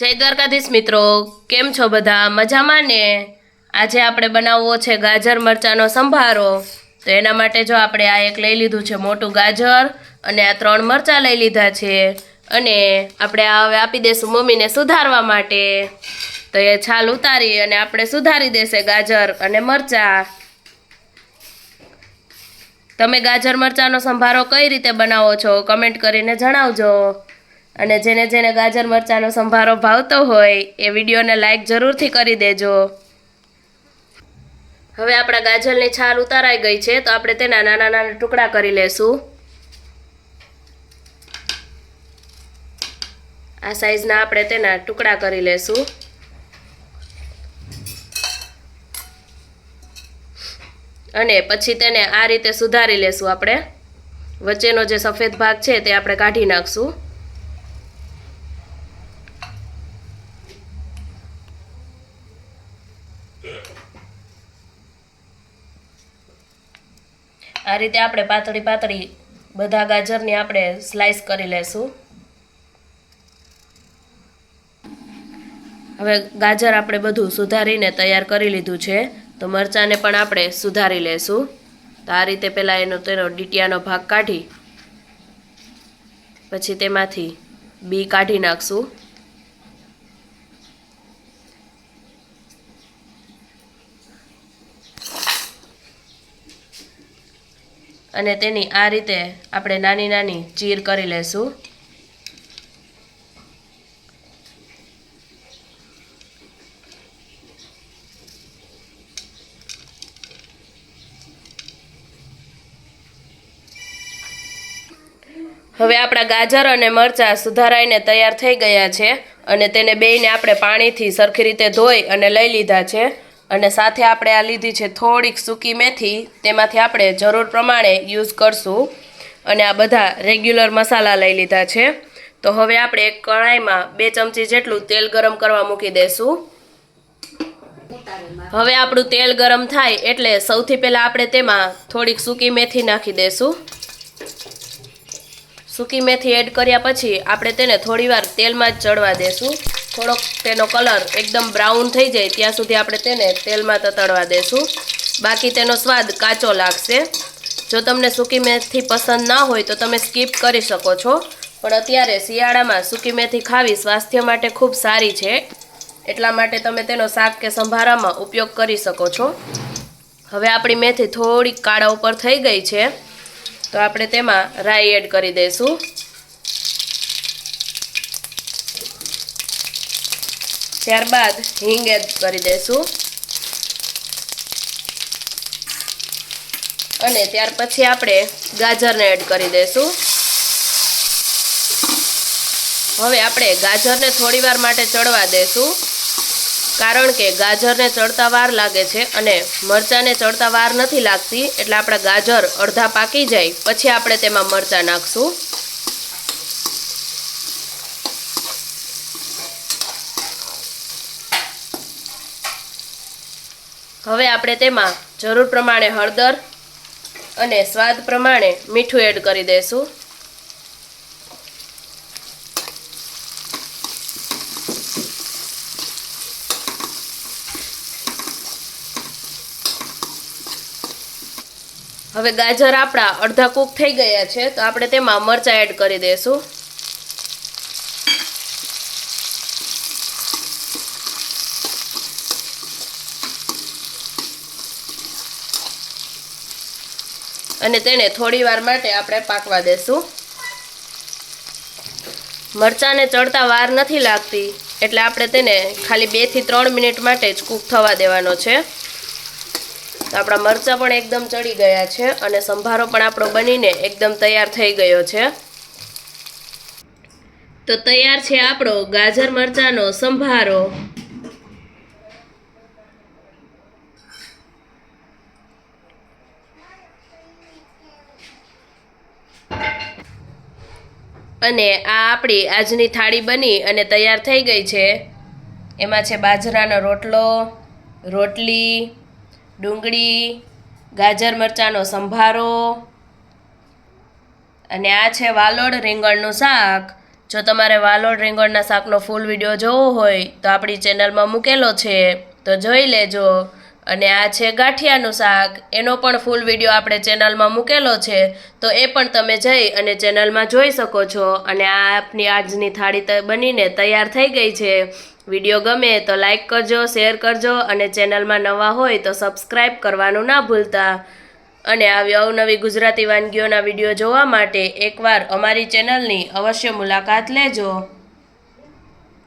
જય દ્વારકાધીશ મિત્રો. કેમ છો બધા? મજામાં ને? આજે આપણે બનાવવો છે ગાજર મરચાંનો સંભારો. તો એના માટે જો આપણે આ એક લઈ લીધું છે મોટું ગાજર અને આ ત્રણ મરચાં લઈ લીધા છે. અને આપણે આ હવે આપી દઈશું મમ્મીને સુધારવા માટે. તો એ છાલ ઉતારી અને આપણે સુધારી દેશે ગાજર અને મરચાં. તમે ગાજર મરચાંનો સંભારો કઈ રીતે બનાવો છો? કમેન્ટ કરીને જણાવજો. અને જેને જેને ગાજર મરચાંનો સંભારો ભાવતો હોય એ વિડીયોને લાઈક જરૂરથી કરી દેજો. હવે આપણા ગાજરની છાલ ઉતારાઈ ગઈ છે, તો આપણે તેના નાના નાના ટુકડા કરી લેશું. આ સાઈઝના આપણે તેના ટુકડા કરી લેશું. અને પછી તેને આ રીતે સુધારી લેશું આપણે. વચ્ચેનો જે સફેદ ભાગ છે તે આપણે કાઢી નાખશું. આ રીતે આપણે પાતળી પાતળી બધા ગાજરને આપણે સ્લાઈસ કરી લેશું. હવે ગાજર આપણે બધું સુધારીને તૈયાર કરી લીધું છે, તો મરચાંને પણ આપણે સુધારી લેશું. તો આ રીતે પહેલાં એનો તેનો ડીટિયાનો ભાગ કાઢી, પછી તેમાંથી બી કાઢી નાખશું. અને તેની આ રીતે આપણે નાની નાની ચીર કરી લેશું. હવે આપણા ગાજર અને મરચાં સુધારાઈને તૈયાર થઈ ગયા છે અને તેને બેયને આપણે પાણીથી સરખી રીતે ધોઈ અને લઈ લીધા છે. અને સાથે આપણે આ લીધી છે થોડીક સૂકી મેથી. તેમાંથી આપણે જરૂર પ્રમાણે યુઝ કરશું. અને આ બધા રેગ્યુલર મસાલા લઈ લીધા છે. તો હવે આપણે એક કઢાઈમાં બે ચમચી જેટલું તેલ ગરમ કરવા મૂકી દઈશું હવે આપણું તેલ ગરમ થાય એટલે સૌથી પહેલાં આપણે તેમાં થોડીક સૂકી મેથી નાખી દઈશું સૂકી મેથી એડ કર્યા પછી આપણે તેને થોડીવાર તેલમાં જ ચડવા દેશું. થોડોક તેનો કલર એકદમ બ્રાઉન થઈ જાય ત્યાં સુધી આપણે તેને તેલમાં તતડવા દેશું. બાકી તેનો સ્વાદ કાચો લાગશે. જો તમને સૂકી મેથી પસંદ ના હોય તો તમે સ્કીપ કરી શકો છો. પણ અત્યારે શિયાળામાં સૂકી મેથી ખાવી સ્વાસ્થ્ય માટે ખૂબ સારી છે. એટલા માટે તમે તેનો શાક કે સંભારામાં ઉપયોગ કરી શકો છો. હવે આપણી મેથી થોડીક કાળા ઉપર થઈ ગઈ છે. તો આપણે તેમાં રાઈ એડ કરી દઈશું ત્યારબાદ હિંગ એડ કરી દઈશું અને ત્યાર પછી આપણે ગાજરને એડ કરી દઈશું હવે આપણે ગાજરને થોડીવાર માટે ચડવા દઈશું કારણ કે ગાજરને ચડતા વાર લાગે છે અને મરચાંને ચડતા વાર નથી લાગતી. એટલે આપણા ગાજર અડધા પાકી જાય. પછી આપણે તેમાં મરચાં નાખશું. હવે આપણે તેમાં જરૂર પ્રમાણે હળદર અને સ્વાદ પ્રમાણે મીઠું એડ કરી દઈશું. હવે ગાજર આપણા અડધા કૂક થઈ ગયા છે, તો આપણે તેમાં મરચાં એડ કરી દઈશું. અને તેને થોડી વાર માટે આપણે પાકવા દેશું. મરચાંને ચડતા વાર નથી લાગતી, એટલે આપણે તેને ખાલી બેથી ત્રણ મિનિટ માટે જ કૂક થવા દેવાનો છે. આપણા મરચાં પણ એકદમ ચડી ગયા છે અને સંભારો પણ આપણો બનીને એકદમ તૈયાર થઈ ગયો છે. તો તૈયાર છે આપણો ગાજર મરચાંનો સંભારો. અને આ આપણી આજની થાળી બની અને તૈયાર થઈ ગઈ છે. એમાં છે બાજરાનો રોટલો, રોટલી, ડુંગળી, ગાજર મરચાંનો સંભારો અને આ છે વાલોડ રીંગણનું શાક. જો તમારે વાલોડ રીંગણના શાકનો ફૂલ વીડિયો જોવો હોય તો આપણી ચેનલમાં મૂકેલો છે. તો જોઈ લેજો. અને આ છે ગાંઠિયાનું શાક. એનો પણ ફૂલ વીડિયો આપણે ચેનલમાં મૂકેલો છે. તો એ પણ તમે જઈ અને ચેનલમાં જોઈ શકો છો. અને આ આપની આજની થાળી બનીને તૈયાર થઈ ગઈ છે. વીડિયો ગમે તો લાઇક કરજો શેર કરજો અને ચેનલમાં નવા હોય તો સબસ્ક્રાઈબ કરવાનું ના ભૂલતા. અને આવી અવનવી ગુજરાતી વાનગીઓના વીડિયો જોવા માટે એકવાર અમારી ચેનલની અવશ્ય મુલાકાત લેજો.